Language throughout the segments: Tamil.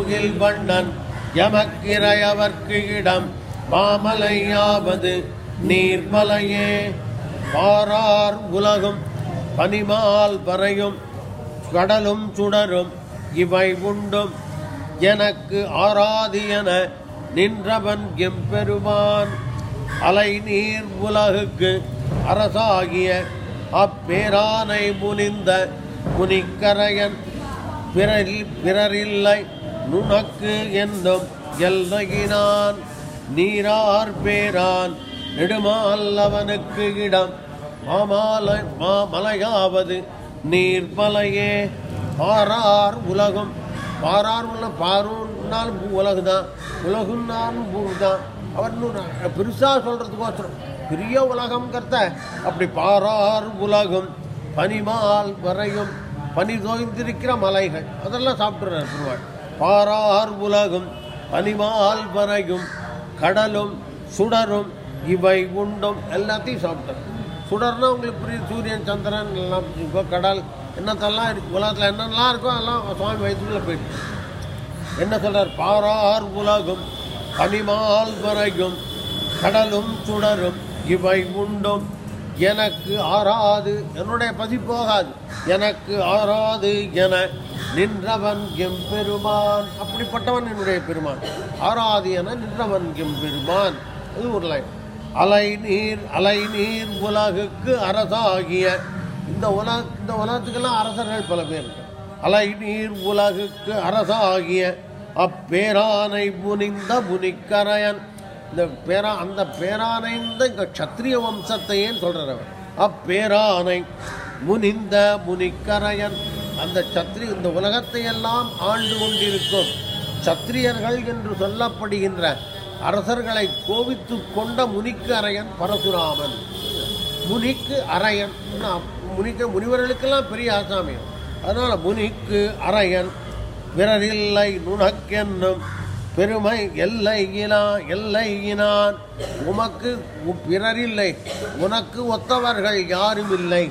முகில் வண்ணன் எமக்கிரையவர்க்கு இடம். மாமலையாவது நீர்மலையே. பாரார் உலகும் பனிமால் வரையும் கடலும் சுடரும் இவை உண்டும். எனக்கு ஆராதியன நின்றவன் எம்பெருமான். அலை நீர் உலகுக்கு அரசாகிய அப்பேரானை முனிந்த முனிக்கரையன். பிறரில் பிறரில்லை. நுணக்கு எந்தும்? எல்லகினான் நீரார் பேரான். நெடுமால்லவனுக்கு இடம். மாமாலை மாமலையாவது நீர்மலையே. பாரார் உலகம். பாரார் உள்ள பாருன்னால் பூ உலகு தான் உலகுன்னாலும் பூ தான் அவர் இன்னும் பெருசாக சொல்கிறதுக்கோசரம் பெரிய உலகம்ங்கிறத அப்படி பாரார் உலகம். பனிமால் வரையும். பனி தோய்ந்திருக்கிற மலைகள். அதெல்லாம் சாப்பிட்றார் பெருமாள் பாரார் உலகும் பனிமால் பறையும் கடலும் சுடரும் இவை உண்டும் எல்லாத்தையும் சாப்பிட்டார். சுடர்னா உங்களுக்கு புரியும் சூரியன் சந்திரன் எல்லாம் இப்போ கடல் என்னத்தெல்லாம் இருக்கு உலகத்தில் என்னென்னலாம் இருக்கோ அதெல்லாம் சுவாமி வயிற்றுக்குள்ளே போயிட்டு என்ன சொல்கிறார் பாரார் உலகும் பனிமால் பறையும் கடலும் சுடரும் இவை உண்டும் எனக்கு ஆறாது என்னுடைய பசி போகாது. எனக்கு ஆறாது என நின்றவன் எம்பெருமான். அப்படிப்பட்டவன் என்னுடைய பெருமான். ஆறாது என நின்றவன் எம்பெருமான். அது ஒரு லைன் அலை நீர் அலை நீர் உலகுக்கு அரசாகிய இந்த உலக இந்த உலகத்துக்கெல்லாம் அரசர்கள் பல பேர் அலை நீர் உலகுக்கு அரசாகிய அப்பேரானை புனிந்த புனிக்கரையன் இந்த பேரா அந்த பேரானை இந்த சத்திரிய வம்சத்தையேன்னு சொல்கிறவர் அவர்? அப்பேரானை முனிந்த முனிக்கரையன். அந்த சத்ரி இந்த உலகத்தை எல்லாம் ஆண்டு கொண்டிருக்கும் சத்திரியர்கள் என்று சொல்லப்படுகின்ற அரசர்களை கோவித்து கொண்ட முனிக்கு அரையன் பரசுராமன். முனிக்கு அரையன். முனிக்க முனிவர்களுக்கெல்லாம் பெரிய ஆசாமியம் அதனால் முனிக்கு அரையன். பிறரில்லை நுணக்கென்னும். பெருமை எல்லை இனா எல்லை இனான் உமக்கு உ- பிறரில்லை உனக்கு ஒத்தவர்கள் யாரும் இல்லை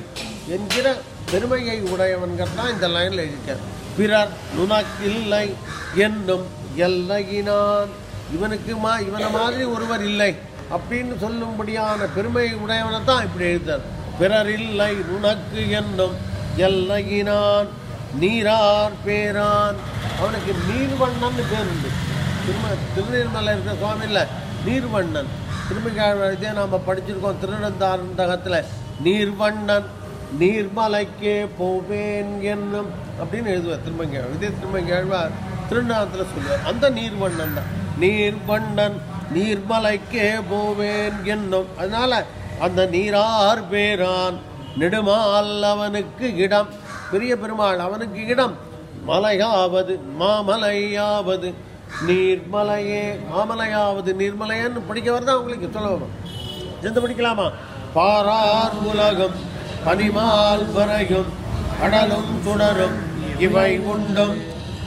என்கிற பெருமையை உடையவன்கள் தான் இந்த லைனில் இருக்க பிறர் நுணக்கில்லை என்னும் எல்லையினான் இவனுக்கு மா இவனை மாதிரி ஒருவர் இல்லை அப்படின்னு சொல்லும்படியான பெருமை உடையவனை தான் இப்படி எழுதார் பிறரில்லை உனக்கு என்னும் எல்லையினான் நீரார் பேரான். அவனுக்கு நீர்வண்ணன் பேர் உண்டு திரும திருநீர்மலை இருக்கிற சுவாமி இல்லை நீர்வண்ணன் திருமிகாழ்வாழ்த்தே நாம் படிச்சிருக்கோம். திருநந்தாரந்தகத்தில் நீர்வண்ணன் நீர்மலைக்கே போவேன் என்னும் அப்படின்னு எழுதுவார். திருமங்கேழ் இதே திருமங்கேழ்வார் திருநாளத்தில் சொல்லுவார். அந்த நீர்வண்ணன் தான். நீர்வண்ணன் நீர்மலைக்கே போவேன் என்னும். அதனால் அந்த நீரார் பேரான் நெடுமால் அவனுக்கு இடம். பெரிய பெருமாள் அவனுக்கு இடம். மலையாவது மாமலையாவது. நீர்மலையே மாமலையாவது நீர்மலையன்னு படிக்கவர் தான் உங்களுக்கு? சொல்ல எந்த படிக்கலாமா? பாரார் உலகம் பனிமால் வரையும் கடலும் சுடரும் இவை உண்டும்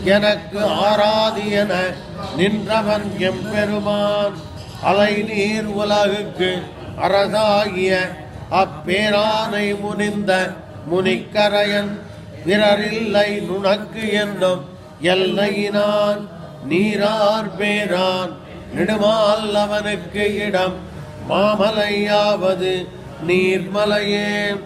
எனக்கு ஆராதி என நின்றவன் எம்பெருமான். அலை நீர் உலகுக்கு அரசாகிய அப்பேரானை முனிந்த முனிக்கரையன் பிறரில்லை நுணக்கு என்னும் எல்லையினான். நீரார் பேரான் நெடுமால் அவனுக்கு இடம். மாமலையாவது நீர்மலையே.